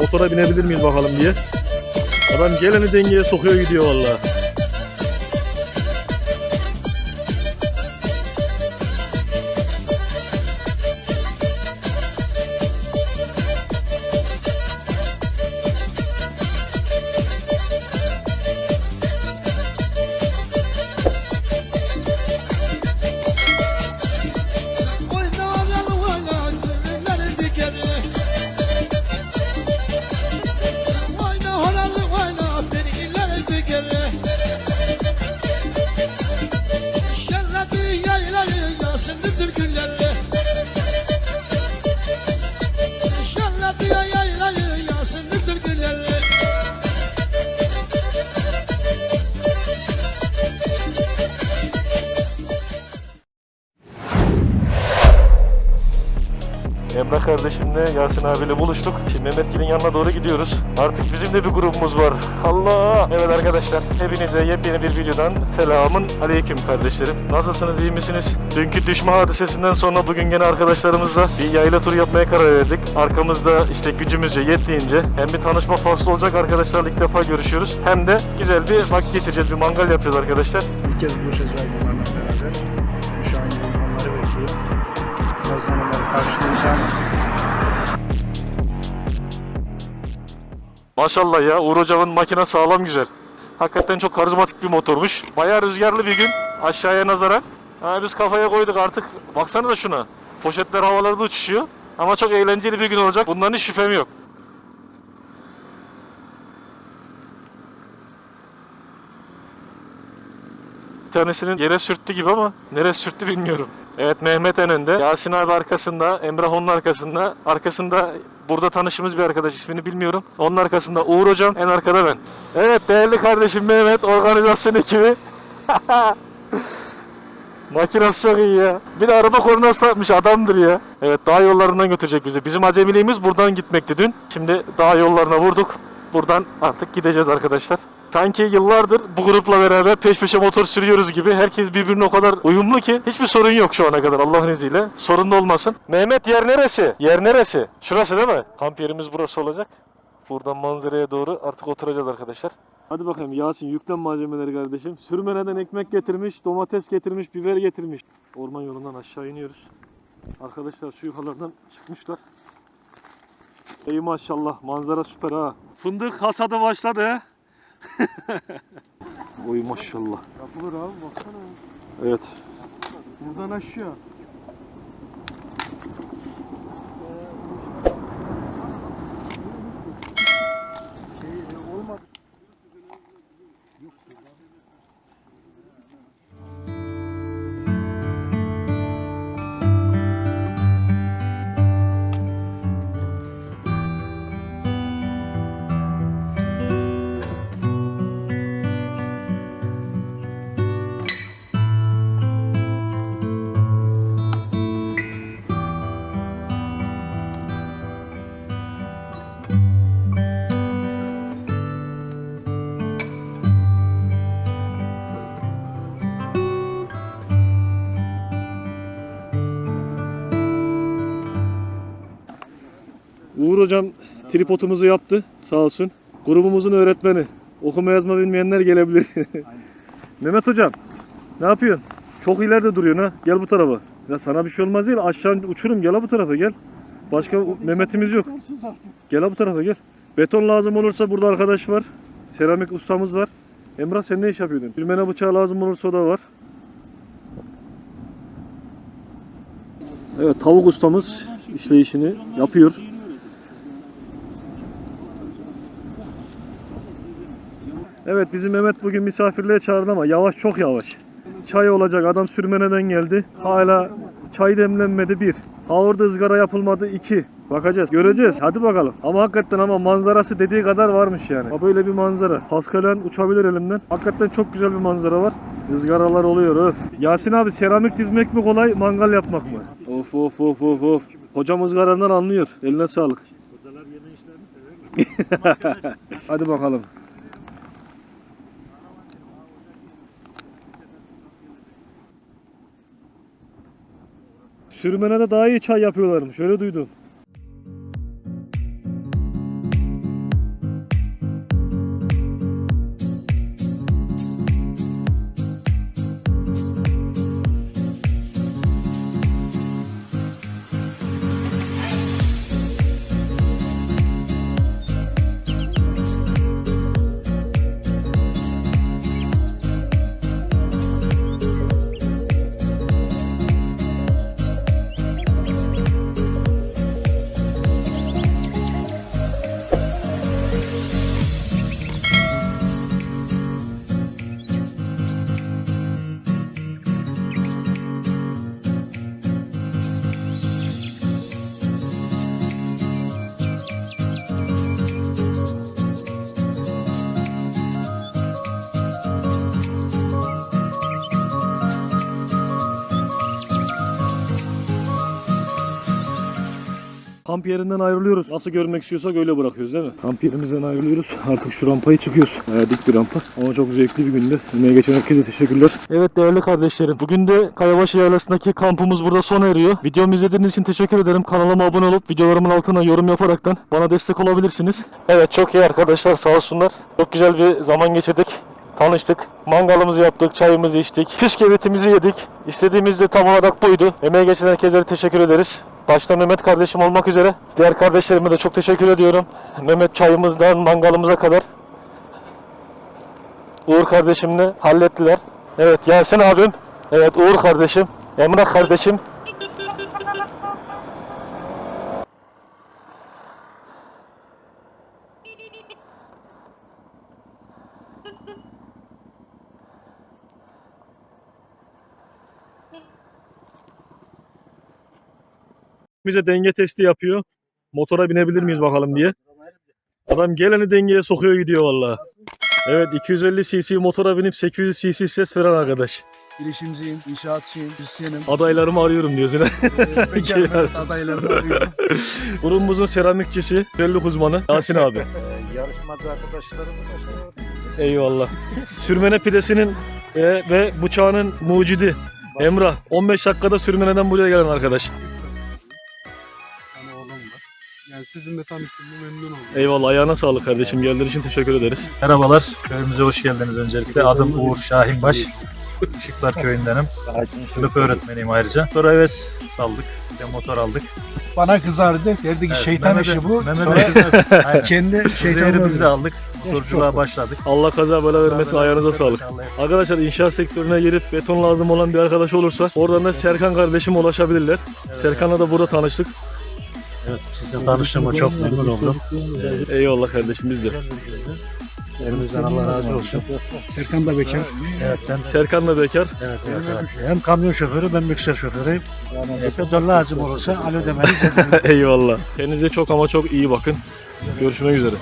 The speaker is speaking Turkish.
motora binebilir miyiz bakalım diye. Adam geleni dengeye sokuyor gidiyor vallahi. Emrah kardeşimle Yasin abiyle buluştuk. Şimdi Mehmetgil'in yanına doğru gidiyoruz. Artık bizim de bir grubumuz var. Allah! Evet arkadaşlar, hepinize yepyeni bir videodan selamın aleyküm kardeşlerim. Nasılsınız, iyi misiniz? Dünkü düşme hadisesinden sonra bugün gene arkadaşlarımızla bir yayla turu yapmaya karar verdik. Arkamızda işte gücümüzce yettiğince hem bir tanışma faslı olacak arkadaşlarla ilk defa görüşüyoruz. Hem de güzel bir vakit geçireceğiz, bir mangal yapacağız arkadaşlar. Bir kez buluşacağız karşılayacağım. Maşallah ya Uğur hocamın makine sağlam güzel. Hakikaten çok karizmatik bir motormuş. Bayağı rüzgarlı bir gün aşağıya nazaran. Ha, biz kafaya koyduk artık. Baksana da şuna. Poşetler havalarda uçuşuyor. Ama çok eğlenceli bir gün olacak. Bundan hiç şüphem yok. Bir tanesinin yere sürttü gibi ama nereye sürttü bilmiyorum. Evet Mehmet en önde. Yasin abi arkasında. Emrah onun arkasında. Arkasında burada tanışımız bir arkadaş ismini bilmiyorum. Onun arkasında Uğur hocam. En arkada ben. Evet değerli kardeşim Mehmet organizasyon ekibi. Makinası çok iyi ya. Bir de araba kornası takmış adamdır ya. Evet dağ yollarından götürecek bizi. Bizim acemiliğimiz buradan gitmekti dün. Şimdi dağ yollarına vurduk. Buradan artık gideceğiz arkadaşlar. Sanki yıllardır bu grupla beraber peş peşe motor sürüyoruz gibi. Herkes birbirine o kadar uyumlu ki hiçbir sorun yok şu ana kadar Allah'ın izniyle. Sorun da olmasın. Mehmet yer neresi? Yer neresi? Şurası değil mi? Kamp yerimiz burası olacak. Buradan manzaraya doğru artık oturacağız arkadaşlar. Hadi bakalım Yasin yüklen malzemeleri kardeşim. Sürmeneden ekmek getirmiş, domates getirmiş, biber getirmiş. Orman yolundan aşağı iniyoruz. Arkadaşlar şu yukarılardan çıkmışlar. Ey maşallah manzara süper ha. Fındık hasadı başladı. Oy maşallah. Yapılır abi baksana. Evet. Buradan aşağı. Hocam tripodumuzu yaptı sağ olsun. Grubumuzun öğretmeni. Okuma yazma bilmeyenler gelebilir. Mehmet hocam ne yapıyorsun? Çok ileride duruyorsun ha. Gel bu tarafa. Ya sana bir şey olmaz değil. Aşağı uçurum gel ha bu tarafa gel. Başka Mehmet'imiz yok. Gel ha bu tarafa gel. Beton lazım olursa burada arkadaş var. Seramik ustamız var. Emrah sen ne iş yapıyordun? Sürmene bıçağı lazım olursa o da var. Evet tavuk ustamız işleyişini yapıyor. Evet bizim Mehmet bugün misafirliğe çağırdı ama yavaş çok yavaş. Çay olacak adam sürmeneden geldi. Hala çay demlenmedi bir. Havurda ızgara yapılmadı iki. Bakacağız göreceğiz hadi bakalım. Ama hakikaten ama manzarası dediği kadar varmış yani. Ha böyle bir manzara. Paskalen uçabilir elimden. Hakikaten çok güzel bir manzara var. Izgaralar oluyor öf. Yasin abi seramik dizmek mi kolay mangal yapmak mı? Of of of of of. Hocam ızgaradan anlıyor. Eline sağlık. Hadi bakalım. Sürmenede daha iyi çay yapıyorlarmış. Öyle duydum. Kamp yerinden ayrılıyoruz. Nasıl görmek istiyorsak öyle bırakıyoruz değil mi? Kamp yerimizden ayrılıyoruz. Artık şu rampayı çıkıyoruz. Bayağı dik bir rampa. Ama çok zevkli bir gündü. Emeğe geçen herkese teşekkürler. Evet değerli kardeşlerim. Bugün de Kayabaşı Yaylası'ndaki kampımız burada sona eriyor. Videomu izlediğiniz için teşekkür ederim. Kanalıma abone olup videolarımın altına yorum yaparaktan bana destek olabilirsiniz. Evet çok iyi arkadaşlar sağ olsunlar. Çok güzel bir zaman geçirdik. Tanıştık. Mangalımızı yaptık, çayımızı içtik. Püskevitimizi yedik. İstediğimiz de tam olarak buydu. Emeğe geçen herkese teşekkür ederiz. Başta Mehmet kardeşim olmak üzere. Diğer kardeşlerime de çok teşekkür ediyorum. Mehmet çayımızdan mangalımıza kadar. Uğur kardeşimle hallettiler. Evet Yasin abim. Evet Uğur kardeşim. Emrah kardeşim. Bize denge testi yapıyor. Motora binebilir miyiz bakalım diye. Adam geleni dengeye sokuyor gidiyor vallahi. Evet 250 cc motora binip 800 cc ses veren arkadaş. Girişimciyim, inşaatçıyım, müzisyenim. Adaylarımı arıyorum diyorsun. Mükemmel adaylarımı arıyorum. Grubumuzun seramikçisi, belluk uzmanı Yasin abi. Yarışmacı arkadaşlarım Eyvallah. Sürmene pidesinin e, ve bıçağının mucidi Emrah. 15 dakikada sürmeneden buraya gelen arkadaş. Tane oğlum var. Yani sizinle tanıştığıma memnun oldum. Eyvallah ayağına sağlık kardeşim. Geldiğin için teşekkür ederiz. Merhabalar, köyümüze hoş geldiniz öncelikle. Adım Uğur Şahinbaş. Işıklar köyündenim. Sınıf öğretmeniyim ayrıca. Motora heves saldık, bir de motor aldık. Bana kızardı. Derdi ki Evet, şeytan Mehmet'e- işi bu. Mehmet'e Sonra kızardı. Aynen. kendi Zehri şeytanı biz de aldık. Motorculuğa başladık. Allah kaza bela vermesin ayağınıza sağlık. Arkadaşlar inşaat sektörüne girip beton lazım olan bir arkadaş olursa oradan da Serkan kardeşime ulaşabilirler. Serkan'la da burada tanıştık. Evet, sizle tanıştığıma çok memnun oldum. Eyvallah kardeşim biz de. Elimizden Allah razı olsun. Serkan da bekar. Evet, ben Serkan da bekar. evet, evet, evet. hem kamyon şoförü, ben mikser şoförüyüm. Yani petrol lazım olursa alo demeniz. Eyvallah. Kendinize çok ama çok iyi bakın. Görüşmek üzere.